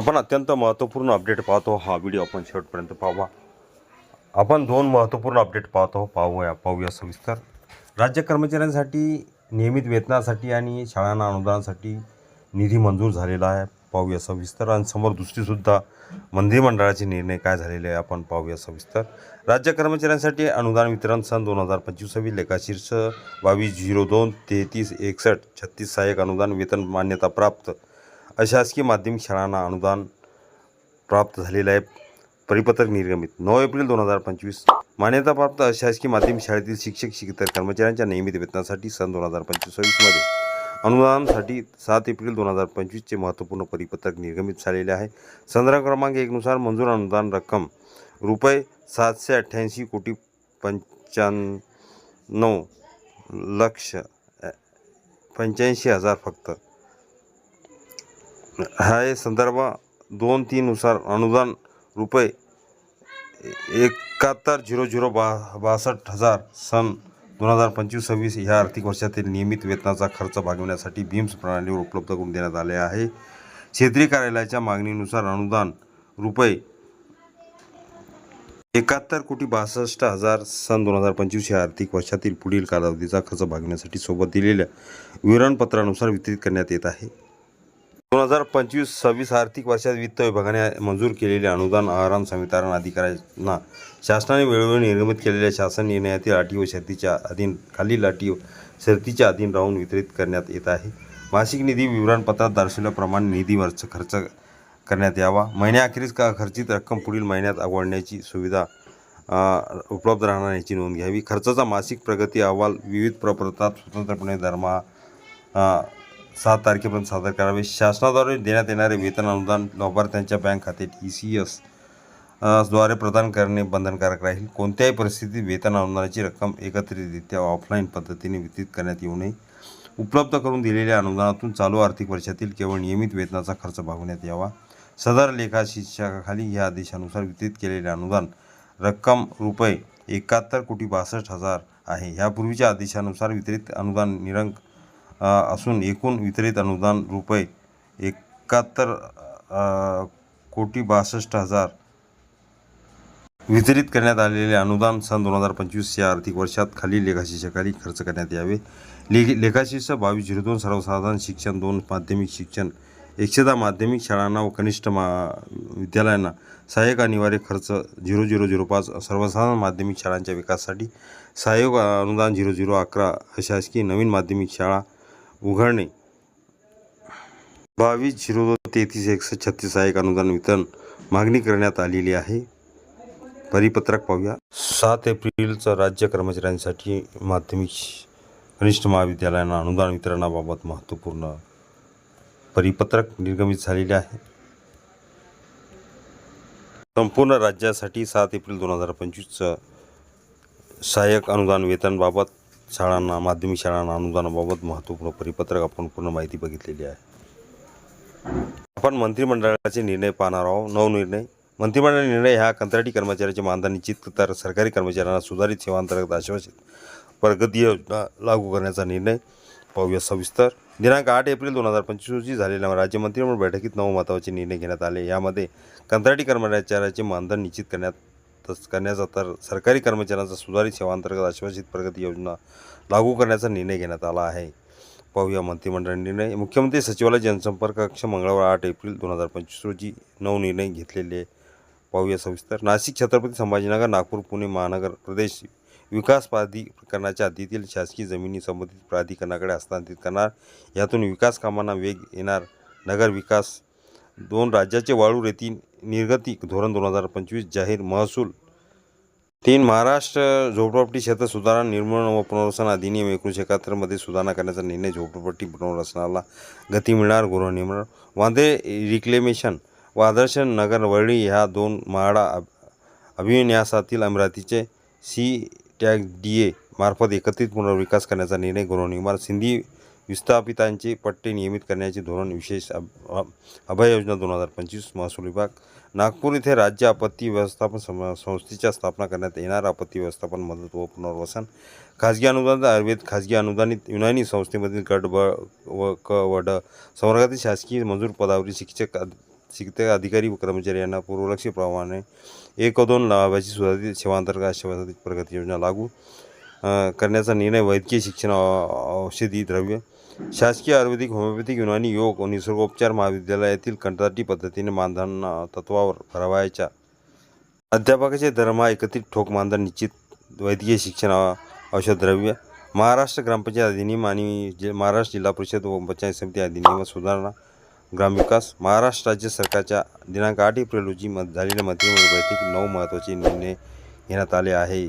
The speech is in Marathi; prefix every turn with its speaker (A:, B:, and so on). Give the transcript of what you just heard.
A: आपण अत्यंत महत्त्वपूर्ण अपडेट पाहतो. हा व्हिडिओ आपण शेवटपर्यंत पाहावा आपण दोन महत्त्वपूर्ण अपडेट पाहतो. पाहूया पाहूया सविस्तर. राज्य कर्मचाऱ्यांसाठी नियमित वेतनासाठी आणि शाळांना अनुदानासाठी निधी मंजूर झालेला आहे. पाहूया सविस्तर. आणि समोर दुसरीसुद्धा मंत्रिमंडळाचे निर्णय काय झालेले आहे आपण पाहूया सविस्तर. राज्य कर्मचाऱ्यांसाठी अनुदान वितरण सन दोन हजार पंचवीसावी लेखाशीर्ष बावीस झिरो दोन तेहतीस एकसष्ट छत्तीस सहाय्यक अनुदान वेतन मान्यता प्राप्त अशासकीय माध्यमिक शाळांना अनुदान प्राप्त झालेलं आहे. परिपत्रक निर्गमित. नऊ एप्रिल दोन हजार पंचवीस मान्यताप्राप्त अशासकीय माध्यमिक शाळेतील शिक्षक शिक्षक कर्मचाऱ्यांच्या नियमित वेतनासाठी सन दोन हजार पंचवीसमध्ये अनुदानासाठी सात एप्रिल दोन हजार पंचवीसचे महत्त्वपूर्ण परिपत्रक निर्गमित झालेले आहे. संदर्भ क्रमांक एकनुसार मंजूर अनुदान रक्कम रुपये सातशे अठ्ठ्याऐंशी कोटी पंच्याण्णव लक्ष पंच्याऐंशी हजार फक्त हा संदर्भ दोन तीननुसार अनुदान रुपये एकाहत्तर झिरो झिरो बा बासष्ट हजार सन दोन हजार पंचवीस सव्वीस ह्या आर्थिक वर्षातील नियमित वेतनाचा खर्च भागविण्यासाठी भीम्स प्रणालीवर उपलब्ध करून देण्यात आले आहे. क्षेत्रीय कार्यालयाच्या मागणीनुसार अनुदान रुपये एकाहत्तर कोटी बासष्ट हजार सन दोन हजार पंचवीस या आर्थिक वर्षातील पुढील कालावधीचा खर्च भागविण्यासाठी सोबत दिलेल्या विवरणपत्रानुसार वितरित करण्यात येत आहे. दोन हजार पंचवीस सव्वीस आर्थिक वर्षात वित्त विभागाने मंजूर केलेले अनुदान आहारान संवितरण अधिकाऱ्यांना शासनाने वेळोवेळी निर्गमित केलेल्या शासन निर्णयातील अटी व शर्तीच्या अधीन खालील अटी व शर्तीच्या अधीन राहून वितरित करण्यात येत आहे. मासिक निधी विवरणपत्रात दर्शवल्याप्रमाणे निधीवरच खर्च करण्यात यावा. महिन्याअखेरीस का खर्चित रक्कम पुढील महिन्यात आवडण्याची सुविधा उपलब्ध राहणार याची नोंद घ्यावी. खर्चाचा मासिक प्रगती अहवाल विविध प्रपत्रात स्वतंत्रपणे दरमहा सात तारखेपर्यंत सादर करावे. शासनाद्वारे देण्यात येणारे वेतन अनुदान लाभार्थ्यांच्या बँक खात्यात ई सी एसद्वारे प्रदान करणे बंधनकारक राहील. कोणत्याही परिस्थितीत वेतन अनुदानाची रक्कम एकत्रितरित्या ऑफलाईन पद्धतीने वितरित करण्यात येऊ नये. उपलब्ध करून दिलेल्या अनुदानातून चालू आर्थिक वर्षातील केवळ नियमित वेतनाचा खर्च भागवण्यात यावा. सदर लेखा शिक्षकाखाली या आदेशानुसार वितरित केलेले अनुदान रक्कम रुपये एकाहत्तर कोटी बासष्ट हजार आहे. ह्यापूर्वीच्या आदेशानुसार वितरित अनुदान निरंक असून एकूण वितरित अनुदान रुपये एकाहत्तर कोटी बासष्ट हजार वितरित करण्यात आलेले अनुदान सन दोन हजार पंचवीस या आर्थिक वर्षात खाली लेखाशीषाखाली खर्च करण्यात यावे. ले लेखाशीर्ष बावीस झिरो दोन सर्वसाधारण शिक्षण दोन माध्यमिक शिक्षण एकशे दहा माध्यमिक शाळांना व कनिष्ठ मा विद्यालयांना सहाय्यक अनिवार्य खर्च झिरो झिरो झिरो पाच सर्वसाधारण माध्यमिक शाळांच्या विकासासाठी सहाय्यक अनुदान झिरो झिरो अकरा शासकीय नवीन माध्यमिक शाळा उघडणे. बावीस झिरो दोन तेहतीस एकसष्ट छत्तीस एक अनुदान वितरण मागणी करण्यात आलेली आहे. परिपत्रक पाहूया. सात एप्रिलचं राज्य कर्मचाऱ्यांसाठी माध्यमिक कनिष्ठ महाविद्यालयांना अनुदान वितरणाबाबत महत्त्वपूर्ण परिपत्रक निर्गमित झालेले आहे. संपूर्ण राज्यासाठी सात एप्रिल दोन हजार पंचवीसचं सहाय्यक अनुदान वेतनबाबत शाळांना माध्यमिक शाळांना अनुदानाबाबत महत्त्वपूर्ण परिपत्रक आपण पूर्ण माहिती बघितलेली आहे. आपण मंत्रिमंडळाचे निर्णय पाहणार आहोत. नवनिर्णय मंत्रिमंडळ निर्णय ह्या कंत्राटी कर्मचाऱ्याचे मानधन निश्चित तर सरकारी कर्मचाऱ्यांना सुधारित सेवांतर्गत आश्वासित प्रगती योजना लागू करण्याचा निर्णय पाहूया सविस्तर. दिनांक आठ एप्रिल दोन हजार पंचवीस रोजी झालेल्या राज्य मंत्रिमंडळ बैठकीत नऊ महत्त्वाचे निर्णय घेण्यात आले. यामध्ये कंत्राटी कर्मचाऱ्याचे मानधन निश्चित करण्यात तस करण्याचा तर सरकारी कर्मचाऱ्यांचा सुधारित सेवांतर्गत आश्वासित प्रगती योजना लागू करण्याचा निर्णय घेण्यात आला आहे. पाहूया मंत्रिमंडळ निर्णय. मुख्यमंत्री सचिवालय जनसंपर्क कक्ष मंगळवार आठ एप्रिल दोन हजार पंचवीस रोजी नऊ निर्णय घेतलेले पाहूया सविस्तर. नाशिक छत्रपती संभाजीनगर नागपूर पुणे महानगर प्रदेश विकास प्राधिकरणाच्या हद्दीतील शासकीय जमिनी संबंधित प्राधिकरणाकडे हस्तांतरित करणार. यातून विकास कामांना वेग येणार. नगर विकास दोन राज्याचे वाळू रेती निर्गती धोरण दोन हजार पंचवीस जाहीर महसूल. तीन महाराष्ट्र झोपडपट्टी क्षेत्र सुधारणा निर्मूलन व पुनर्वसन अधिनियम एकोणीसशे एकाहत्तरमध्ये सुधारणा करण्याचा निर्णय झोपडपट्टी पुनर्वसनाला गती मिळणार गृहनिर्माण वांदे रिक्लेमेशन व आदर्श नगर वरळी ह्या दोन म्हाडा अभ अमरावतीचे सी टॅग डी ए मार्फत एकत्रित पुनर्विकास करण्याचा निर्णय गृहनिर्माण सिंधी विस्थापितांचे पट्टे नियमित करण्याचे धोरण विशेष अभ अभय योजना दोन हजार पंचवीस महसूल विभाग. नागपूर येथे राज्य आपत्ती व्यवस्थापन सं संस्थेच्या स्थापना करण्यात येणार आपत्ती व्यवस्थापन मदत व पुनर्वसन. खाजगी अनुदान आयुर्वेद खाजगी अनुदानित युनानी संस्थेमधील गट ब व क व ड संवर्गातील शासकीय मंजूर पदावरील शिक्षक शिक्षक अधिकारी व कर्मचारी यांना पूर्वलक्षीप्रमाणे एक व दोन लाभाची सुधारित सेवांतर्गत अशा प्रगती योजना लागू. करण्याचा निर्णय वैद्यकीय शिक्षण औषधी द्रव्य शासकीय आयुर्वेदिक होमिओपॅथिक युनानी योग व निसर्गोपचार महाविद्यालयातील कंत्राटी पद्धतीने मानधन तत्वावर भरवायच्या. अध्यापकाचे दरमहा एकत्रित ठोक मानधन निश्चित वैद्यकीय शिक्षण औषधद्रव्य महाराष्ट्र ग्रामपंचायत अधिनियम आणि जि महाराष्ट्र जिल्हा परिषद व पंचायत समिती अधिनियम सुधारणा ग्रामविकास महाराष्ट्र राज्य सरकारच्या दिनांक आठ एप्रिल रोजी मत झालेल्या मंत्रिमंडळ बैठकीत नऊ महत्त्वाचे निर्णय घेण्यात आले आहे.